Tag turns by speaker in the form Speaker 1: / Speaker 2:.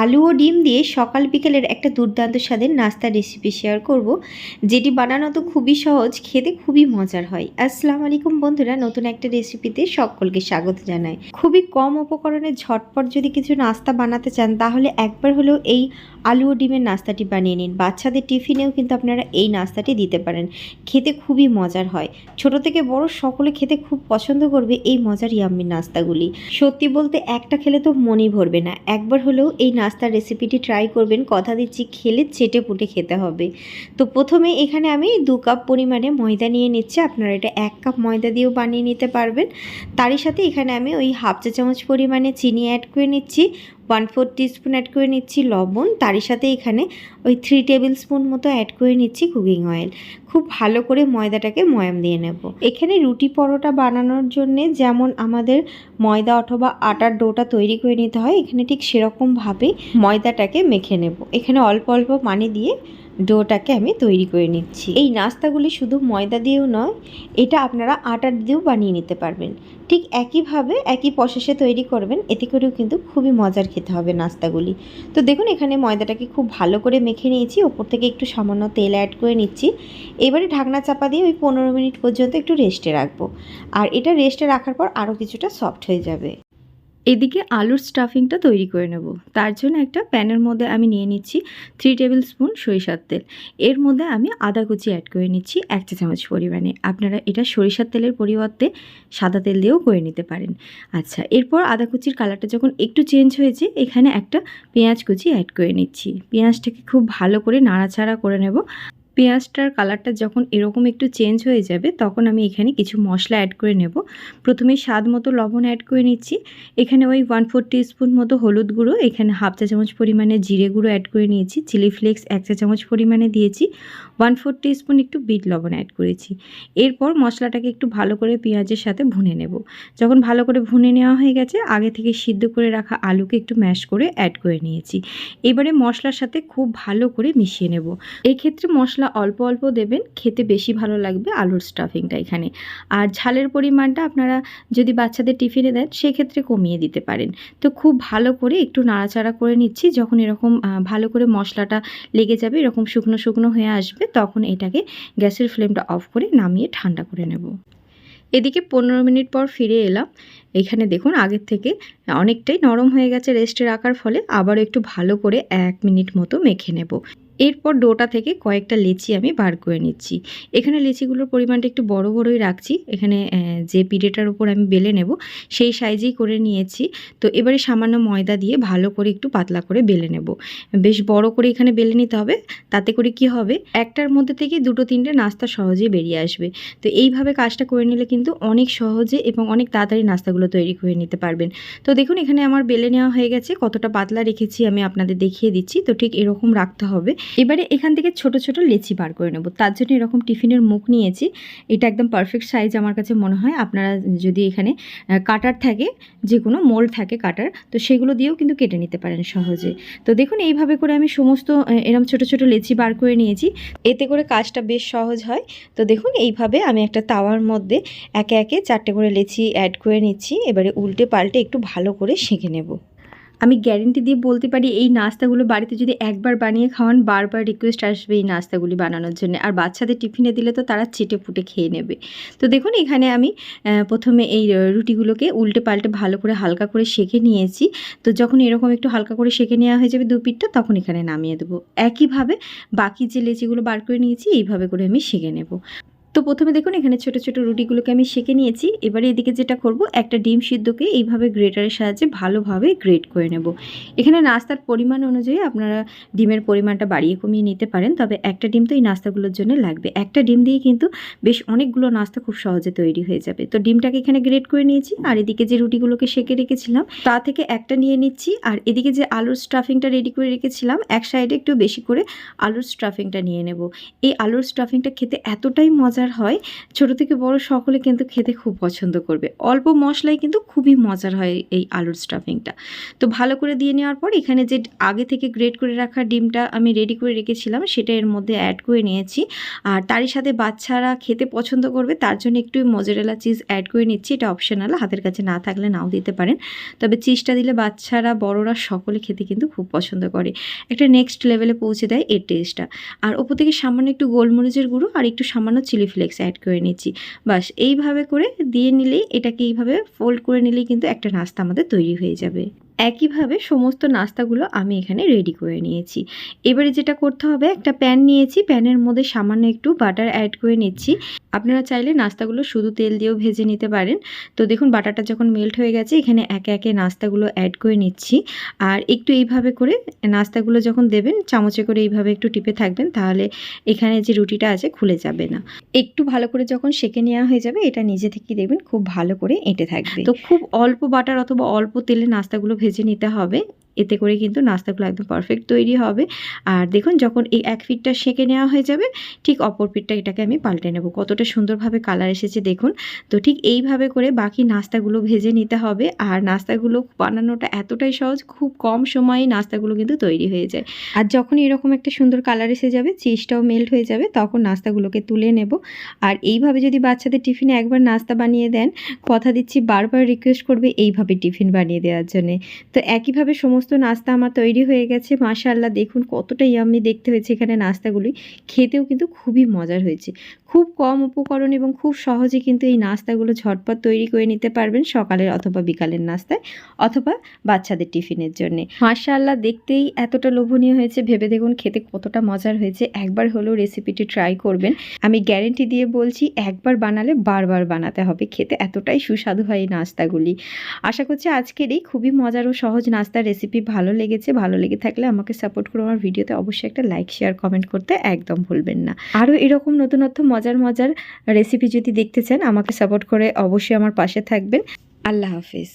Speaker 1: আলু ও ডিম দিয়ে সকাল বিকেলের একটা দুর্দান্ত স্বাদের নাস্তার রেসিপি শেয়ার করব, যেটি বানানো তো খুবই সহজ, খেতে খুবই মজার হয়। আসসালামু আলাইকুম বন্ধুরা, নতুন একটা রেসিপিতে সকলকে স্বাগত জানাই। খুবই কম উপকরণে ঝটপট যদি কিছু নাস্তা বানাতে চান, তাহলে একবার হলেও এই আলু ও ডিমের নাস্তাটি বানিয়ে নিন। বাচ্চাদের টিফিনেও কিন্তু আপনারা এই নাস্তাটি দিতে পারেন। খেতে খুবই মজার হয়। ছোট থেকে বড় সকলে খেতে খুব পছন্দ করবে এই মজার ইয়াম্মি নাস্তাগুলি। সত্যি বলতে একটা খেলে তো মনেই ভরবে না। একবার হলেও এই নাস্তার রেসিপিটি ট্রাই করবেন, কথা দিচ্ছি, খেলে চেটে পুটে খেতে হবে। তো প্রথমে এখানে আমি দু কাপ পরিমাণে ময়দা নিয়ে নিচ্ছি, আপনারা এটা এক কাপ ময়দা দিয়েও বানিয়ে নিতে পারবেন। তারই সাথে এখানে আমি ওই হাফ চা চামচ পরিমাণে চিনি অ্যাড করে নিচ্ছি ওয়ান ফোর টিস্পুন অ্যাড করে নিচ্ছি লবণ। তারই সাথে এখানে ওই থ্রি টেবিল স্পুন মতো অ্যাড করে নিচ্ছি কুকিং অয়েল খুব ভালো করে ময়দাটাকে ময়াম দিয়ে নেব। এখানে রুটি পরোটা বানানোর জন্য যেমন আমাদের ময়দা অথবা আটার ডোটা তৈরি করে নিতে হয়, এখানে ঠিক সেরকমভাবে ময়দাটাকে মেখে নেব। এখানে অল্প অল্প পানি দিয়ে ডোটাকে আমি তৈরি করে নিচ্ছি। এই নাস্তাগুলি শুধু ময়দা দিয়েও নয়, এটা আপনারা আটার দিয়েও বানিয়ে নিতে পারবেন। ঠিক একইভাবে একই প্রসেসে তৈরি করবেন, এতে করেও কিন্তু খুবই মজার খেতে হবে নাস্তাগুলি। তো দেখুন, এখানে ময়দাটাকে খুব ভালো করে মেখে নিয়েছি, ওপর থেকে একটু সামান্য তেল অ্যাড করে নিচ্ছি। এবারে ঢাকনা চাপা দিয়ে ওই পনেরো মিনিট পর্যন্ত একটু রেস্টে রাখব। আর এটা রেস্টে রাখার পর আরও কিছুটা সফট হয়ে যাবে। এদিকে আলুর স্টাফিংটা তৈরি করে নেব। তার জন্য একটা প্যানের মধ্যে আমি নিয়ে নিচ্ছি থ্রি টেবিল স্পুন সরিষার তেল। এর মধ্যে আমি আদা কুচি অ্যাড করে নিচ্ছি এক চা চামচ পরিমাণে। আপনারা এটা সরিষার তেলের পরিবর্তে সাদা তেল দিয়েও করে নিতে পারেন। আচ্ছা এরপর আদা কুচির কালারটা যখন একটু চেঞ্জ হয়েছে, এখানে একটা পেঁয়াজ কুচি অ্যাড করে নিচ্ছি। পেঁয়াজটাকে খুব ভালো করে নাড়াচাড়া করে নেব। পেঁয়াজটার কালারটা যখন এরকম একটু চেঞ্জ হয়ে যাবে, তখন আমি এখানে কিছু মশলা অ্যাড করে নেব। প্রথমে স্বাদ মতো লবণ অ্যাড করে নিচ্ছি। এখানে ওই ওয়ান ফোর স্পুন মতো হলুদ গুঁড়ো, এখানে হাফ চা চামচ পরিমাণে জিরে গুঁড়ো অ্যাড করে নিয়েছি চিলি ফ্লেক্স এক চা চামচ পরিমাণে দিয়েছি ওয়ান ফোর স্পুন একটু বিট লবণ অ্যাড করেছি। এরপর মশলাটাকে একটু ভালো করে পেঁয়াজের সাথে ভুনে নেব। যখন ভালো করে ভুনে নেওয়া হয়ে গেছে, আগে থেকে সিদ্ধ করে রাখা আলুকে একটু ম্যাশ করে অ্যাড করে নিয়েছি। এবারে মশলার সাথে খুব ভালো করে মিশিয়ে নেব। এক্ষেত্রে ক্ষেত্রে মশলা অল্প অল্প দেবেন, খেতে বেশি ভালো লাগবে আলুর স্টাফিংটা এখানে। আর ঝালের পরিমাণটা আপনারা যদি বাচ্চাদের টিফিনে দেন, সেক্ষেত্রে কমিয়ে দিতে পারেন। তো খুব ভালো করে একটু নাড়াচাড়া করে নিচ্ছি, যখন এরকম ভালো করে মশলাটা লেগে যাবে, এরকম শুকনো শুকনো হয়ে আসবে, তখন এটাকে গ্যাসের ফ্লেমটা অফ করে নামিয়ে ঠান্ডা করে নেব। এদিকে পনেরো মিনিট পর ফিরে এলাম। এখানে দেখুন, আগের থেকে অনেকটাই নরম হয়ে গেছে রেস্টে রাখার ফলে আবারও একটু ভালো করে এক মিনিট মতো মেখে নেব। এরপর ডোটা থেকে কয়েকটা লেচি আমি বার করে নিচ্ছি। এখানে লেচিগুলোর পরিমাণটা একটু বড় বড়ই রাখছি। এখানে যে পিঠেটার উপর আমি বেলে নেব, সেই সাইজেই করে নিয়েছি। তো এবারে সামান্য ময়দা দিয়ে ভালো করে একটু পাতলা করে বেলে নেব। বেশ বড় করে এখানে বেলে নিতে হবে, তাতে করে কি হবে, একটার মধ্যে থেকে দুটো তিনটে নাস্তা সহজেই বেরিয়ে আসবে। তো এইভাবে কাজটা করে নিলে কিন্তু অনেক সহজে এবং অনেক তাড়াতাড়ি নাস্তাগুলো তৈরি করে নিতে পারবেন। তো দেখুন, এখানে আমার বেলে নেওয়া হয়ে গেছে। কতটা পাতলা রেখেছি আমি আপনাদের দেখিয়ে দিচ্ছি। তো ঠিক এরকম রাখতে হবে। এবারে এখান থেকে ছোট ছোট লেচি বার করে নেব। তার জন্য এরকম টিফিনের মুখ নিয়েছি। এটা একদম পারফেক্ট সাইজ আমার কাছে মনে হয়। আপনারা যদি এখানে কাটার থাকে যে কোনো মোল থাকে কাটার, তো সেগুলো দিয়েও কিন্তু কেটে নিতে পারেন সহজে। তো দেখুন, এইভাবে করে আমি সমস্ত এরম ছোট ছোট লেচি বার করে নিয়েছি। এতে করে কাজটা বেশ সহজ হয়। তো দেখুন, এইভাবে আমি একটা তাওয়ার মধ্যে একে একে চারটে করে লেচি অ্যাড করে নিচ্ছি। এবারে উল্টে পাল্টে একটু ভালো করে সেঁকে নেব। আমি গ্যারেন্টি দিয়ে বলতে পারি, এই নাস্তাগুলো বাড়িতে যদি একবার বানিয়ে খাওয়ান, বারবার রিকোয়েস্ট আসবে এই নাস্তাগুলি বানানোর জন্য। আর বাচ্চাদের টিফিনে দিলে তো তারা চেটে ফুটে খেয়ে নেবে। তো দেখুন, এখানে আমি প্রথমে এই রুটিগুলোকে উল্টে পাল্টে ভালো করে হালকা করে সেঁকে নিয়েছি। তো যখন এরকম একটু হালকা করে সেঁকে নেওয়া হয়ে যাবে দু পিঠটা তখন এখানে নামিয়ে দেবো। একইভাবে বাকি যে লেচিগুলো বার করে নিয়েছি, এইভাবে করে আমি সেঁকে নেব। তো প্রথমে দেখুন, এখানে ছোট ছোট রুটিগুলোকে আমি সেঁকে নিয়েছি। এবারে এদিকে যেটা করব, একটা ডিম সিদ্ধকে এইভাবে গ্রেটারের সাহায্যে ভালোভাবে গ্রেট করে নেব। এখানে নাস্তার পরিমাণ অনুযায়ী আপনারা ডিমের পরিমাণটা বাড়িয়ে কমিয়ে নিতে পারেন, তবে একটা ডিম তো এই নাস্তাগুলোর জন্য লাগবে। একটা ডিম দিয়ে কিন্তু বেশ অনেকগুলো নাস্তা খুব সহজে তৈরি হয়ে যাবে। তো ডিমটাকে এখানে গ্রেট করে নিয়েছি, আর এদিকে যে রুটিগুলোকে সেঁকে রেখেছিলাম, তা থেকে একটা নিয়ে নিচ্ছি, আর এদিকে যে আলুর স্টাফিংটা রেডি করে রেখেছিলাম, এক সাইডে একটু বেশি করে আলুর স্টাফিংটা নিয়ে নেব। এই আলুর স্টাফিংটা খেতে এতটাই মজা মজার হয়। ছোট থেকে বড় সকলে কিন্তু খেতে খুব পছন্দ করবে। অল্প মশলায় কিন্তু খুবই মজার হয় এই আলুর স্টাফিংটা তো ভালো করে দিয়ে নেওয়ার পর এখানে যে আগে থেকে গ্রেট করে রাখা ডিমটা আমি রেডি করে রেখেছিলাম, সেটা এর মধ্যে অ্যাড করে নিয়েছি। আর তারই সাথে বাচ্চারা খেতে পছন্দ করবে, তার জন্য একটু মজারেলা চিজ অ্যাড করে নিচ্ছি। এটা অপশনাল হাতের কাছে না থাকলে নাও দিতে পারেন। তবে চিজটা দিলে বাচ্চারা, বড়রা, সকলে খেতে কিন্তু খুব পছন্দ করে। একটা নেক্সট লেভেলে পৌঁছে দেয় এর টেস্টটা আর ওপর থেকে সামান্য একটু গোলমরিচের গুঁড়ো আর একটু সামান্য চিলি ফ্লেক্স অ্যাড করে নিচ্ছি। বাস, এইভাবে করে দিয়ে নিলেই এটাকে এইভাবে ফোল্ড করে নিলেই কিন্তু একটা নাস্তা আমাদের তৈরি হয়ে যাবে। একইভাবে সমস্ত নাস্তাগুলো আমি এখানে রেডি করে নিয়েছি। এবারে যেটা করতে হবে, একটা প্যান নিয়েছি প্যানের মধ্যে সামান্য একটু বাটার অ্যাড করে নিচ্ছি। আপনারা চাইলে নাস্তাগুলো শুধু তেল দিয়েও ভেজে নিতে পারেন। তো দেখুন বাটারটা যখন মেল্ট হয়ে গেছে, এখানে একে একে নাস্তাগুলো অ্যাড করে নিচ্ছি। আর একটু এইভাবে করে নাস্তাগুলো যখন দেবেন, চামচে করে এইভাবে একটু টিপে থাকবেন, তাহলে এখানে যে রুটিটা আছে, খুলে যাবে না। একটু ভালো করে যখন সেকে নেওয়া হয়ে যাবে, এটা নিজে থেকেই দেখবেন, খুব ভালো করে এঁটে থাকবে। তো খুব অল্প বাটার অথবা অল্প তেলে নাস্তাগুলো ভেজে নিতে হবে। এতে করে কিন্তু নাস্তাগুলো একদম পারফেক্ট তৈরি হবে। আর দেখুন, যখন এই এক ফিটটা সেঁকে নেওয়া হয়ে যাবে, ঠিক অপর ফিটটা এটাকে আমি পাল্টে নেব। কতটা সুন্দরভাবে কালার এসেছে দেখুন। তো ঠিক এইভাবে করে বাকি নাস্তাগুলো ভেজে নিতে হবে। আর নাস্তাগুলো বানানোটা এতটাই সহজ, খুব কম সময়ে নাস্তাগুলো কিন্তু তৈরি হয়ে যায়। আর যখন এরকম একটা সুন্দর কালার এসে যাবে চিজটাও মেল্ট হয়ে যাবে, তখন নাস্তাগুলোকে তুলে নেব। আর এইভাবে যদি বাচ্চাদের টিফিনে একবার নাস্তা বানিয়ে দেন, কথা দিচ্ছি, বারবার রিকোয়েস্ট করবে, এইভাবে টিফিন বানিয়ে দেওয়ার জন্যে। তো একইভাবে সমস্ত নাস্তা আমার তৈরি হয়ে গেছে, মাশাআল্লাহ দেখুন কতটা ইয়াম্মি দেখতে হয়েছে এখানে নাস্তাগুলি। খেতেও কিন্তু খুবই মজার হয়েছে। খুব কম উপকরণ এবং খুব সহজে কিন্তু এই নাস্তাগুলো ঝটপট তৈরি করে নিতে পারবেন সকালের অথবা বিকালের নাস্তায় অথবা বাচ্চাদের টিফিনের জন্য। মাশাআল্লাহ দেখতেই এতটা লোভনীয় হয়েছে, ভেবে দেখুন খেতে কতটা মজার হয়েছে। একবার হলেও রেসিপিটি ট্রাই করবেন। আমি গ্যারেন্টি দিয়ে বলছি, একবার বানালে বারবার বানাতে হবে। খেতে এতটাই সুস্বাদু হয় এই নাস্তাগুলি। আশা করছি আজকের এই খুবই মজার ও সহজ নাস্তার রেসিপি ভালো লেগেছে, ভালো লেগে থাকলে আমাকে সাপোর্ট করে আমার ভিডিওতে অবশ্যই একটা লাইক শেয়ার কমেন্ট করতে একদম ভুলবেন না। আরও এরকম নতুনত্ব মজার মজার রেসিপি যদি দেখতে চান, আমাকে সাপোর্ট করে অবশ্যই আমার পাশে থাকবেন। আল্লাহ হাফিজ।